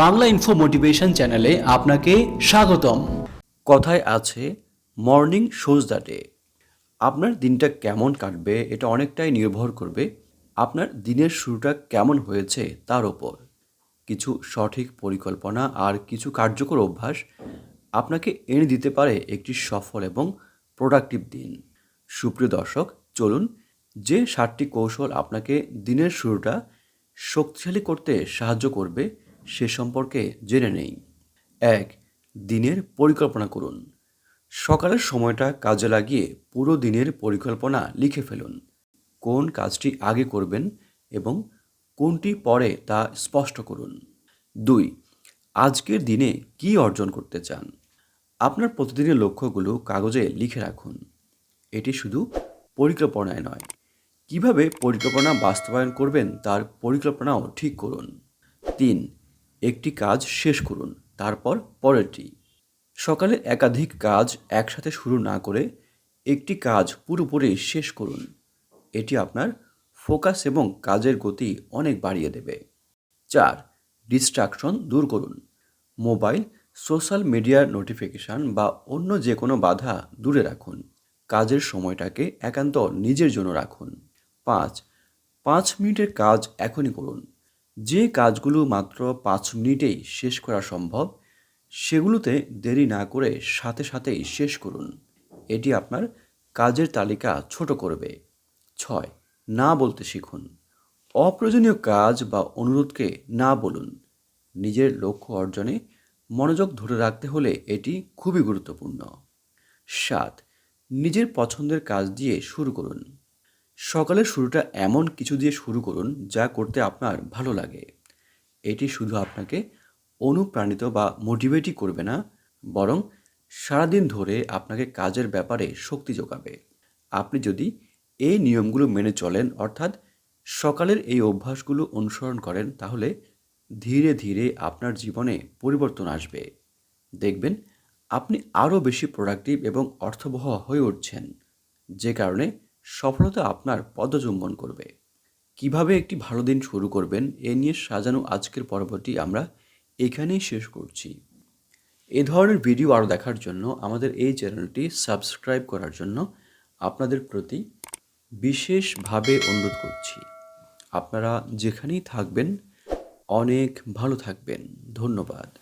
Bangla info motivation চ্যানেলে আপনাকে স্বাগতম। কথায় আছে মর্নিং শোজ দ্য ডে আপনার দিনটা কেমন কাটবে, এটা অনেকটাই নির্ভর করবে আপনার দিনের শুরুটা কেমন হয়েছে তার ওপর। কিছু সঠিক পরিকল্পনা আর কিছু কার্যকর অভ্যাস আপনাকে এনে দিতে পারে একটি সফল এবং প্রোডাক্টিভ দিন। সুপ্রিয় দর্শক, চলুন যে সাতটি কৌশল আপনাকে দিনের শুরুটা শক্তিশালী করতে সাহায্য করবে সে সম্পর্কে জেনে নেই। এক, দিনের পরিকল্পনা করুন। সকালের সময়টা কাজে লাগিয়ে পুরো দিনের পরিকল্পনা লিখে ফেলুন। কোন কাজটি আগে করবেন এবং কোনটি পরে তা স্পষ্ট করুন। দুই, আজকের দিনে কি অর্জন করতে চান? আপনার প্রতিদিনের লক্ষ্যগুলো কাগজে লিখে রাখুন। এটি শুধু পরিকল্পনায় নয়। কীভাবে পরিকল্পনা বাস্তবায়ন করবেন তার পরিকল্পনাও ঠিক করুন। তিন একটি কাজ শেষ করুন, তারপর পরেরটি। সকালে একাধিক কাজ একসাথে শুরু না করে একটি কাজ পুরোপুরি শেষ করুন। এটি আপনার ফোকাস এবং কাজের গতি অনেক বাড়িয়ে দেবে। চার, ডিস্ট্রাকশন দূর করুন। মোবাইল, সোশ্যাল মিডিয়ার নোটিফিকেশান বা অন্য যে কোনো বাধা দূরে রাখুন। কাজের সময়টাকে একান্ত নিজের জন্য রাখুন। পাঁচ পাঁচ মিনিটের কাজ এখনই করুন। যে কাজগুলো মাত্র পাঁচ মিনিটেই শেষ করা সম্ভব, সেগুলোতে দেরি না করে সাথে সাথেই শেষ করুন। এটি আপনার কাজের তালিকা ছোট করবে। ছয়, না বলতে শিখুন। অপ্রয়োজনীয় কাজ বা অনুরোধকে না বলুন। নিজের লক্ষ্য অর্জনে মনোযোগ ধরে রাখতে হলে এটি খুবই গুরুত্বপূর্ণ। সাত, নিজের পছন্দের কাজ দিয়ে শুরু করুন। সকালের শুরুটা এমন কিছু দিয়ে শুরু করুন যা করতে আপনার ভালো লাগে। এটি শুধু আপনাকে অনুপ্রাণিত বা মোটিভেটই করবে না, বরং সারাদিন ধরে আপনাকে কাজের ব্যাপারে শক্তি যোগাবে। আপনি যদি এই নিয়মগুলো মেনে চলেন, অর্থাৎ সকালের এই অভ্যাসগুলো অনুসরণ করেন, তাহলে ধীরে ধীরে আপনার জীবনে পরিবর্তন আসবে। দেখবেন আপনি আরও বেশি প্রোডাক্টিভ এবং অর্থবহ হয়ে উঠছেন, যে কারণে সফলতা আপনার পদচুম্বন করবে। কীভাবে একটি ভালো দিন শুরু করবেন এ নিয়ে সাজানো আজকের পর্বটি আমরা এখানেই শেষ করছি। এ ধরনের ভিডিও আরও দেখার জন্য আমাদের এই চ্যানেলটি সাবস্ক্রাইব করার জন্য আপনাদের প্রতি বিশেষভাবে অনুরোধ করছি। আপনারা যেখানেই থাকবেন, অনেক ভালো থাকবেন। ধন্যবাদ।